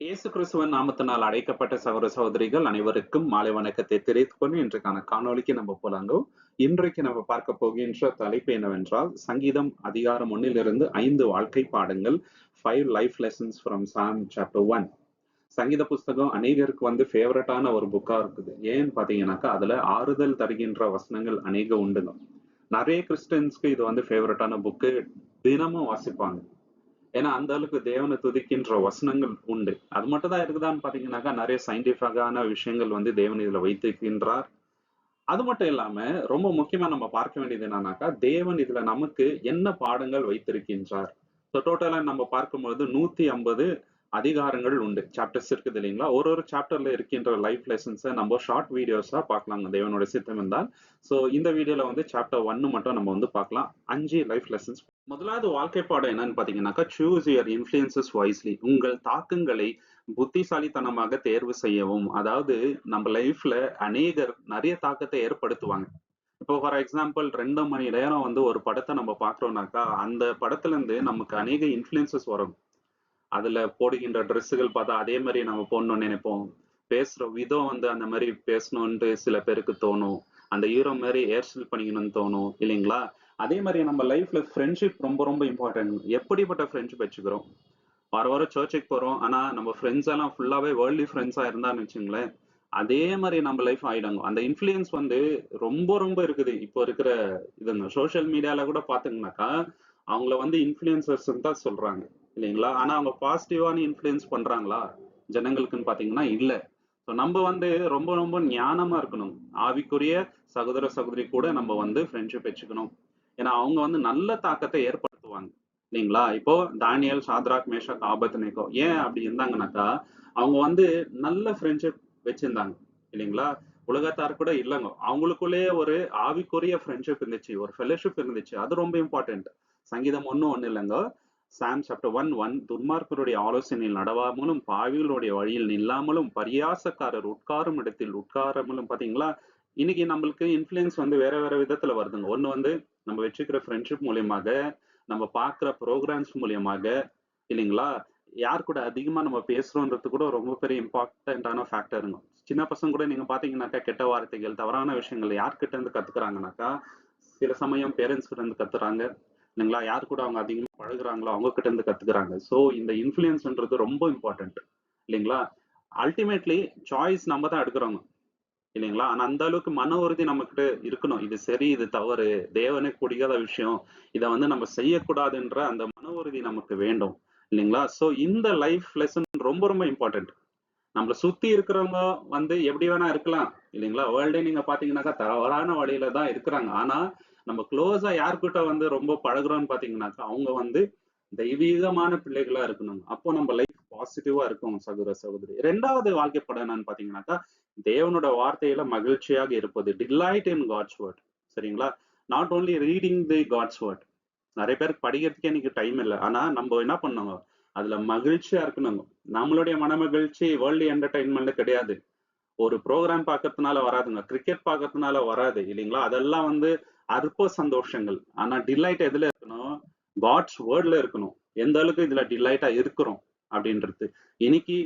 இயேசு கிறிஸ்துவன் நாமத்தினால் அழைக்கப்பட்ட சகோதர சகோதரிகள் அனைவருக்கும் மாலை வணக்கத்தை தெரிவித்துக் கொண்டு இன்றைக்கான காணொளிக்கு நம்ம போலாங்கோ. இன்றைக்கு நம்ம பார்க்க போகின்ற தலைப்பு என்னவென்றால் சங்கீதம் அதிகாரம் ஒன்னிலிருந்து ஐந்து வாழ்க்கை பாடங்கள் five life lessons from Psalm chapter one சங்கீத புஸ்தகம் அநேகருக்கு வந்து ஃபேவரட்டான ஒரு புக்கா இருக்குது. ஏன்னு பாத்தீங்கன்னாக்கா அதுல ஆறுதல் தருகின்ற வசனங்கள் அநேக உண்டுங்க. நிறைய கிறிஸ்டியன்ஸ்க்கு இது வந்து ஃபேவரட்டான புக்கு தினமும் வாசிப்பாங்க. ஏன்னா அந்த அளவுக்கு தேவனை துதிக்கின்ற வசனங்கள் உண்டு. அது மட்டும் தான் இருக்குதான்னு பாத்தீங்கன்னாக்கா நிறைய சயின்டிஃபிக்கான விஷயங்கள் வந்து தேவன் இதுல வைத்திருக்கின்றார். அது மட்டும் இல்லாம ரொம்ப முக்கியமா நம்ம பார்க்க வேண்டியது என்னன்னாக்கா தேவன் இதுல நமக்கு என்ன பாடங்கள் வைத்திருக்கின்றார். ஸோ டோட்டலா நம்ம பார்க்கும்போது நூத்தி ஐம்பது அதிகாரங்கள் உண்டு. சாப்டர்ஸ் இருக்குது இல்லைங்களா? ஒரு ஒரு சாப்டர்ல இருக்கின்ற லைஃப் லெசன்ஸை நம்ம ஷார்ட் வீடியோஸா பார்க்கலாங்க தேவனோட சித்தம் இருந்தால் ஸோ இந்த வீடியோல வந்து சாப்டர் ஒன்னு மட்டும் நம்ம வந்து பார்க்கலாம். அஞ்சு லைஃப் லெசன்ஸ் முதலாவது வாழ்க்கை பாடம் என்னன்னு பாத்தீங்கன்னாக்கா சூஸ் யுவர் இன்ஃபுளுசஸ் வைஸ்லி உங்கள் தாக்கங்களை புத்திசாலித்தனமாக தேர்வு செய்யவும். அதாவது நம்ம லைஃப்ல அநேகர் நிறைய தாக்கத்தை ஏற்படுத்துவாங்க. இப்போ ஃபார் எக்ஸாம்பிள் ரெண்டு மணி நேரம் வந்து ஒரு படத்தை நம்ம பார்க்குறோம்னாக்கா அந்த படத்துல இருந்து நமக்கு அநேக இன்ஃபுளுசஸ் வரும். அதுல போடுகின்ற ட்ரெஸ்ஸுகள் பார்த்தா அதே மாதிரி நம்ம போடணும்னு நினைப்போம். பேசுற விதம் வந்து அந்த மாதிரி பேசணும்ன்ட்டு சில பேருக்கு தோணும். அந்த ஹீரோ மாதிரி ஏர் பண்ணிக்கணும்னு தோணும் இல்லைங்களா? அதே மாதிரி நம்ம லைஃப்ல ஃப்ரெண்ட்ஷிப் ரொம்ப ரொம்ப இம்பார்ட்டன்ட் எப்படிப்பட்ட ஃப்ரெண்ட்ஷிப் வச்சுக்கிறோம்? வார வாரம் சர்ச்சுக்கு போறோம். ஆனா நம்ம ஃப்ரெண்ட்ஸ் எல்லாம் ஃபுல்லாவே வேர்ல்டி ஃப்ரெண்ட்ஸா இருந்தான்னு வச்சுங்களேன் அதே மாதிரி நம்ம லைஃப் ஆயிடுங்க. அந்த இன்ஃப்ளூயன்ஸ் வந்து ரொம்ப ரொம்ப இருக்குது. இப்போ இருக்கிற இதுங்க சோஷியல் மீடியால கூட பாத்தீங்கன்னாக்கா அவங்கள வந்து இன்ஃப்ளூயன்சர்ஸ் தான் சொல்றாங்க. இல்லைங்களா? ஆனா அவங்க பாசிட்டிவான இன்ஃப்ளூயன்ஸ் பண்றாங்களா? ஜனங்களுக்குன்னு பாத்தீங்கன்னா இல்ல. ஸோ நம்ம வந்து ரொம்ப ரொம்ப ஞானமா இருக்கணும். ஆவிக்குரிய சகோதர சகோதரி கூட நம்ம வந்து ஃப்ரெண்ட்ஷிப் வச்சுக்கணும். ஏன்னா அவங்க வந்து நல்ல தாக்கத்தை ஏற்படுத்துவாங்க. இல்லைங்களா? இப்போ தானியல் சாத்ராக் மேஷாக் ஆபத் நேக்கோ ஏன் அப்படி இருந்தாங்கனாக்கா அவங்க வந்து நல்ல ஃப்ரெண்ட்ஷிப் வச்சிருந்தாங்க. இல்லைங்களா? உலகத்தார் கூட இல்லைங்க. அவங்களுக்குள்ளேயே ஒரு ஆவிக்குரிய ஃப்ரெண்ட்ஷிப் இருந்துச்சு. ஒரு ஃபெலோஷிப் இருந்துச்சு. அது ரொம்ப இம்பார்ட்டன்ட் சங்கீதம் ஒன்றும் ஒன்றும் இல்லைங்க. சாம் சாப்டர் ஒன் ஒன் துர்மார்க்கருடைய ஆலோசனையில் நடவாமலும் பாவிகளுடைய வழியில் நில்லாமலும் பரியாசக்காரர் உட்காரும் இடத்தில் உட்காராமலும் பாத்தீங்களா? இன்னைக்கு நம்மளுக்கு இன்ஃபுளுயன்ஸ் வந்து வேற வேற விதத்துல வருதுங்க. ஒண்ணு வந்து நம்ம வச்சுக்கிற ஃப்ரெண்ட்ஷிப் மூலியமாக நம்ம பார்க்குற ப்ரோக்ராம்ஸ் மூலியமாக இல்லைங்களா? யார் கூட அதிகமாக நம்ம பேசுறோன்றது கூட ரொம்ப பெரிய இம்பார்ட்டன்டான ஃபேக்டருங்க சின்ன பசங்க கூட நீங்க பாத்தீங்கன்னாக்கா கெட்ட வார்த்தைகள் தவறான விஷயங்கள் யார்கிட்ட இருந்து கத்துக்கிறாங்கனாக்கா சில சமயம் பேரண்ட்ஸ் கிட்ட இருந்து கத்துறாங்க. இல்லைங்களா? யார் கூட அவங்க அதிகமா பழகுறாங்களோ அவங்க கிட்ட இருந்து கத்துக்கிறாங்க. ஸோ இந்த இன்ஃபுளுயன்ஸ்ன்றது ரொம்ப இம்பார்ட்டன்ட் இல்லைங்களா? அல்டிமேட்லி சாய்ஸ் நம்ம தான் எடுக்கிறோங்க. இல்லைங்களா? ஆனா அந்த அளவுக்கு மன உறுதி நம்ம கிட்ட இருக்கணும். இது சரி இது தவறு. தேவனே பிடிக்காத விஷயம். இதை வந்து நம்ம செய்யக்கூடாதுன்ற அந்த மன உறுதி நமக்கு வேண்டும். இல்லைங்களா? சோ இந்த லைஃப் லெசன் ரொம்ப ரொம்ப இம்பார்ட்டன்ட் நம்மளை சுத்தி இருக்கிறவங்க வந்து எப்படி வேணா இருக்கலாம். இல்லைங்களா? வேர்ல்டே நீங்க பாத்தீங்கன்னாக்கா தவறான வழியில தான் இருக்கிறாங்க. ஆனா நம்ம க்ளோஸா யார்கிட்ட வந்து ரொம்ப பழகுறோம்னு பாத்தீங்கன்னாக்கா அவங்க வந்து தெய்வீகமான பிள்ளைகளா இருக்கணும் அப்போ நம்ம லைஃப் பாசிட்டிவா இருக்கும் சகோதர சகோதரி. ரெண்டாவது வாழ்க்கை படம் என்னன்னு பாத்தீங்கன்னாக்கா தேவனோட வார்த்தையில மகிழ்ச்சியாக இருப்பது. டிலைட் இன் காட்ஸ் வேர்ட் சரிங்களா? Not only reading the God's word நிறைய பேருக்கு படிக்கிறதுக்கே எனக்கு டைம் இல்லை. ஆனா நம்ம என்ன பண்ணோங்க அதுல மகிழ்ச்சியா இருக்கணுங்க. நம்மளுடைய மன மகிழ்ச்சி வேர்ல்டு என்டர்டைன்மெண்ட் கிடையாது. ஒரு ப்ரோக்ராம் பார்க்கறதுனால வராதுங்க. கிரிக்கெட் பார்க்கறதுனால வராது இல்லைங்களா? அதெல்லாம் வந்து அற்ப சந்தோஷங்கள். ஆனா டிலைட் எதுல இருக்கணும்? காட்ஸ் வேர்ட்ல இருக்கணும். எந்த அளவுக்கு இதுல டிலைட்டா இருக்கிறோம் அப்படின்றது. இன்னைக்கு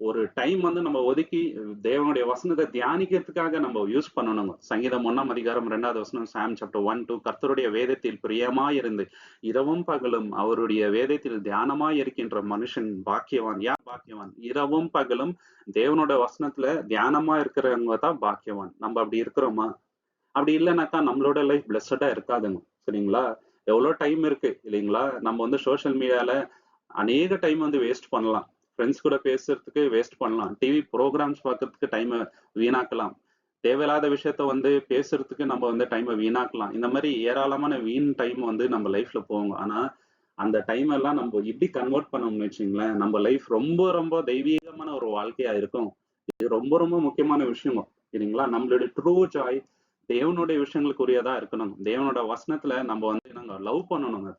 ஒரு டைம் வந்து நம்ம ஒதுக்கி தேவனுடைய வசனத்தை தியானிக்கிறதுக்காக நம்ம யூஸ் பண்ணணுங்க. சங்கீதம் ஒன்னாம் அதிகாரம் ரெண்டாவது வசனம் சாம் சாப்டர் ஒன் டூ கர்த்தருடைய வேதத்தில் பிரியமா இருந்து இரவும் பகலும் அவருடைய வேதத்தில் தியானமா இருக்கின்ற மனுஷன் பாக்கியவான். யார் பாக்கியவான்? இரவும் பகலும் தேவனோட வசனத்துல தியானமா இருக்கிறவங்க தான் பாக்கியவான். நம்ம அப்படி இருக்கிறோமா? அப்படி இல்லைனாக்கா நம்மளோட லைஃப் பிளஸடா இருக்காதுங்க. சரிங்களா? எவ்வளோ டைம் இருக்கு இல்லைங்களா? நம்ம வந்து சோஷியல் மீடியால அநேக டைம் வந்து வேஸ்ட் பண்ணலாம். ஃப்ரெண்ட்ஸ் கூட பேசுறதுக்கு வேஸ்ட் பண்ணலாம். டிவி ப்ரோக்ராம்ஸ் பார்க்கறதுக்கு டைமை வீணாக்கலாம். தேவையில்லாத விஷயத்த வந்து பேசுறதுக்கு நம்ம வந்து டைமை வீணாக்கலாம். இந்த மாதிரி ஏராளமான வீண் டைம் வந்து நம்ம லைஃப்ல போவோம் ஆனா அந்த டைம் எல்லாம் நம்ம இப்படி கன்வெர்ட் பண்ணோம்னு வச்சுங்களேன் நம்ம லைஃப் ரொம்ப ரொம்ப தெய்வீகமான ஒரு வாழ்க்கையா இருக்கும். இது ரொம்ப ரொம்ப முக்கியமான விஷயம் சரிங்களா? நம்மளுடைய ட்ரூ ஜாய் தேவனுடைய விஷயங்களுக்கு உரியதா இருக்கணும். தேவனோட வசனத்துல நம்ம வந்து நாங்க லவ் பண்ணணுங்க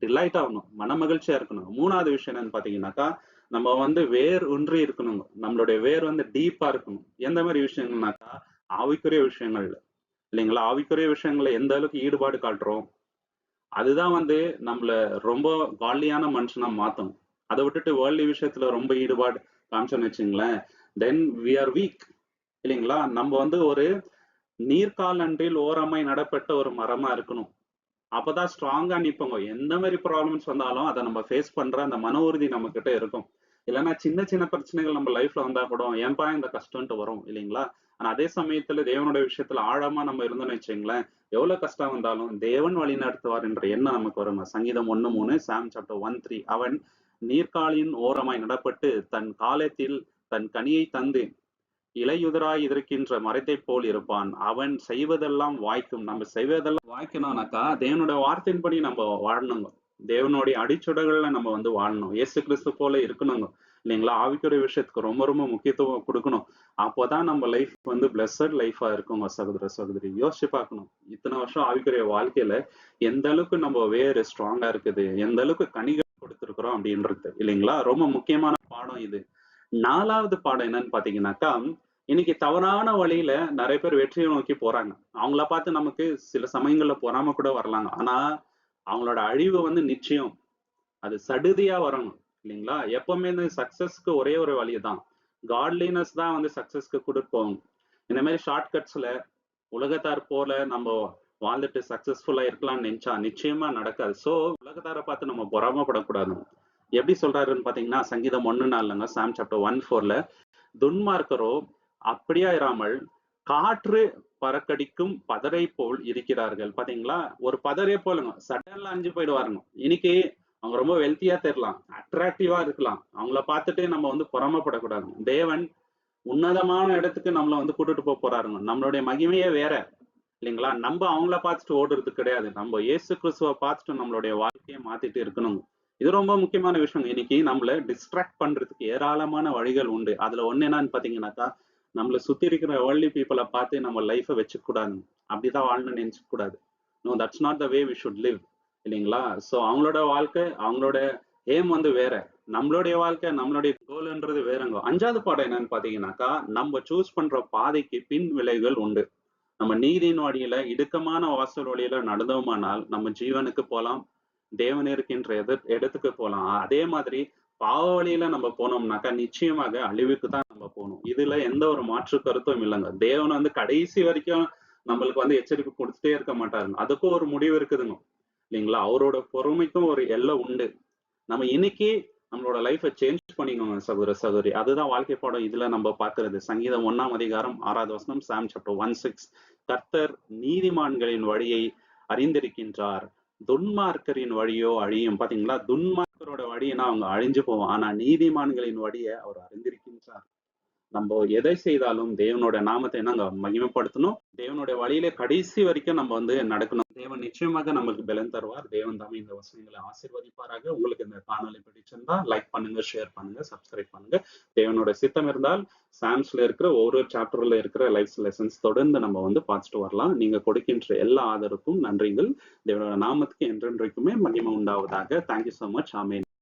டிலைட் ஆகணும். மன மகிழ்ச்சியா இருக்கணும். மூணாவது விஷயம் என்னன்னு பாத்தீங்கன்னாக்கா நம்ம வந்து வேர் ஒன்றி இருக்கணும் நம்மளுடைய வேர் வந்து டீப்பா இருக்கணும். எந்த மாதிரி விஷயங்கள்னாக்கா ஆவிக்குரிய விஷயங்கள் இல்லைங்களா? ஆவிக்குரிய விஷயங்களை எந்த அளவுக்கு ஈடுபாடு காட்டுறோம்? அதுதான் வந்து நம்மள ரொம்ப காலியான மனுஷனா மாத்தும் அதை விட்டுட்டு வேர்ல்டு விஷயத்துல ரொம்ப ஈடுபாடு காமிச்சோன்னு வச்சுங்களேன் தென் வி ஆர் வீக் இல்லைங்களா? நம்ம வந்து ஒரு நீர்க்காலன்றில் ஓரமாய் நடப்பட்ட ஒரு மரமா இருக்கணும். அப்பதான் ஸ்ட்ராங்கா நிற்போங்க எந்த மாதிரி ப்ராப்ளம்ஸ் வந்தாலும் அதை நம்ம ஃபேஸ் பண்ற அந்த மன உறுதி நம்ம கிட்ட இருக்கும். இல்லைன்னா சின்ன சின்ன பிரச்சனைகள் நம்ம லைஃப்ல வந்தா கூட ஏன்பா இந்த கஷ்டம்ட்டு வரும் இல்லைங்களா? ஆனா அதே சமயத்துல தேவனுடைய விஷயத்துல ஆழமா நம்ம இருந்தோம்னு வச்சுங்களேன் எவ்வளவு கஷ்டம் வந்தாலும் தேவன் வழி நடத்துவார் என்ற எண்ணம் நமக்கு வருங்க. சங்கீதம் ஒண்ணு மூணு சாம் சாப்டர் ஒன் த்ரீ அவன் நீர்க்காலின் ஓரமாய் நடப்பட்டு தன் காலத்தில் தன் கனியை தந்து இலையுதராய் இருக்கின்ற மரத்தை போல் இருப்பான். அவன் செய்வதெல்லாம் வாய்க்கும். நம்ம செய்வதெல்லாம் வாய்க்கணும்னாக்கா தேவனுடைய வார்த்தையின்படி நம்ம வாழணுங்க. தேவனுடைய அடிச்சுடங்கள்ல நம்ம வந்து வாழணும். இயேசு கிறிஸ்து போல இருக்கணுங்க. இல்லைங்களா? ஆவிக்குரிய விஷயத்துக்கு ரொம்ப ரொம்ப முக்கியத்துவம் கொடுக்கணும். அப்போதான் நம்ம லைஃப் வந்து பிளஸட் லைஃபா இருக்குங்க சகோதர சகோதரி. யோசிச்சு பார்க்கணும். இத்தனை வருஷம் ஆவிக்குரிய வாழ்க்கையில எந்த அளவுக்கு நம்ம வேறு ஸ்ட்ராங்கா இருக்குது? எந்த அளவுக்கு கணிகள் கொடுத்துருக்குறோம் அப்படின்றது. இல்லைங்களா? ரொம்ப முக்கியமான பாடம் இது. நாலாவது பாடம் என்னன்னு பாத்தீங்கன்னாக்கா இன்னைக்கு தவறான வழியில நிறைய பேர் வெற்றியை நோக்கி போறாங்க. அவங்கள பார்த்து நமக்கு சில சமயங்கள்ல பொறாம கூட வரலாங்க. ஆனா அவங்களோட அழிவு வந்து நிச்சயம். அது சடுதியா வரணும் இல்லைங்களா? எப்பவுமே இந்த சக்சஸ்க்கு ஒரே ஒரு வழி தான் காட்லினஸ் தான் வந்து சக்சஸ்க்கு கூட்டிட்டு போகும் இந்த மாதிரி ஷார்ட் கட்ஸ்ல உலகத்தார் போல நம்ம வாழ்ந்துட்டு சக்சஸ்ஃபுல்லா இருக்கலாம்னு நினைச்சா நிச்சயமா நடக்காது. சோ உலகத்தாரை பார்த்து நம்ம பொறாமப்படக்கூடாது. எப்படி சொல்றாருன்னு பாத்தீங்கன்னா சங்கீதம் ஒன்னு நாலுங்க சாம் சாப்டர் ஒன் ஃபோர்ல துன்மார்க்கரோ அப்படியா இராமல் காற்று பறக்கடிக்கும் பதரை போல் இருக்கிறார்கள். பாத்தீங்களா? ஒரு பதரே போலங்க சடன்ல அஞ்சு போயிடுவாருங்க இன்னைக்கு அவங்க ரொம்ப வெல்த்தியா தெரியலாம் அட்ராக்டிவா இருக்கலாம். அவங்கள பார்த்துட்டு நம்ம வந்து பொறாமப்படக்கூடாது. தேவன் உன்னதமான இடத்துக்கு நம்மள வந்து கூட்டிட்டு போக போறாருங்க. நம்மளுடைய மகிமையே வேற. இல்லைங்களா? நம்ம அவங்கள பார்த்துட்டு ஓடுறது கிடையாது. நம்ம இயேசு கிறிஸ்துவ பார்த்துட்டு நம்மளுடைய வாழ்க்கையை மாத்திட்டு இருக்கணுங்க. இது ரொம்ப முக்கியமான விஷயம் இன்னைக்கு நம்மள டிஸ்ட்ராக்ட் பண்றதுக்கு ஏராளமான வழிகள் உண்டு. அதுல ஒண்ணு என்னன்னு பாத்தீங்கன்னாக்கா நம்மள சுத்தி இருக்கிற வேர்ல்டு பீப்புளை பார்த்து நம்ம லைஃபை வச்சுக்க கூடாது அப்படிதான் வாழணும்னு நினைச்சுக்க கூடாது no that's not the way we should live இல்லைங்களா? ஸோ அவங்களோட வாழ்க்கை அவங்களோட ஏம் வந்து வேற. நம்மளுடைய வாழ்க்கை நம்மளுடைய கோல்ன்றது வேறங்க. அஞ்சாவது பாடம் என்னன்னு பாத்தீங்கன்னாக்கா நம்ம சூஸ் பண்ற பாதைக்கு பின் விளைவுகள் உண்டு. நம்ம நீதியின் வழியில இடுக்கமான வாசல் வழியில நடந்தோமானால் நம்ம ஜீவனுக்கு போலாம் தேவன் இருக்கின்ற எது இடத்துக்கு போலாம். அதே மாதிரி பாவ வழியில நம்ம போனோம்னாக்கா நிச்சயமாக அழிவுக்கு தான் நம்ம போகணும். இதுல எந்த ஒரு மாற்று கருத்தும் இல்லைங்க. தேவன் வந்து கடைசி வரைக்கும் நம்மளுக்கு வந்து எச்சரிக்கை கொடுத்துட்டே இருக்க மாட்டாருங்க. அதுக்கும் ஒரு முடிவு இருக்குதுங்க. இல்லைங்களா? அவரோட பொறுமைக்கும் ஒரு எல்லை உண்டு. நம்ம இன்னைக்கு நம்மளோட லைஃபை சேஞ்ச் பண்ணிக்கோங்க சகோதர சகோதரி. அதுதான் வாழ்க்கை பாடம் இதுல நம்ம பாக்குறது சங்கீதம் ஒன்னாம் அதிகாரம் ஆறாவது வசனம் சாம் சாப்டர் ஒன் சிக்ஸ் கர்த்தர் நீதிமான்களின் வழியை அறிந்திருக்கின்றார். துன்மார்க்கரின் வழியோ அழியும். பாத்தீங்களா? துன்மார்க்கரோட வழினா அவங்க அழிஞ்சு போவோம். ஆனா நீதிமான்களின் வழியை அவர் அறிந்து நம்ம எதை செய்தாலும் தேவனோட நாமத்தை நாங்க மகிமைப்படுத்தணும். தேவனுடைய வழியில கடைசி வரைக்கும் நம்ம வந்து நடக்கணும். தேவன் நிச்சயமாக நம்மளுக்கு பலன் தருவார். தேவன் தாமே இந்த வசனங்களை ஆசீர்வதிப்பாராக. உங்களுக்கு இந்த காணொலி பிடிச்சிருந்தா லைக் பண்ணுங்க ஷேர் பண்ணுங்க சப்ஸ்கிரைப் பண்ணுங்க. தேவனோட சித்தம் இருந்தால் சாம்ஸ்ல இருக்கிற ஒவ்வொரு சாப்டர்ல இருக்கிற லைஃப் லெசன்ஸ் தொடர்ந்து நம்ம வந்து பார்த்துட்டு வரலாம். நீங்க கொடுக்கின்ற எல்லா ஆதரவுக்கும் நன்றிகள். தேவனோட நாமத்துக்கு என்றென்றைக்குமே மகிமை உண்டாவதாக. தேங்க்யூ ஸோ மச் ஆமேன்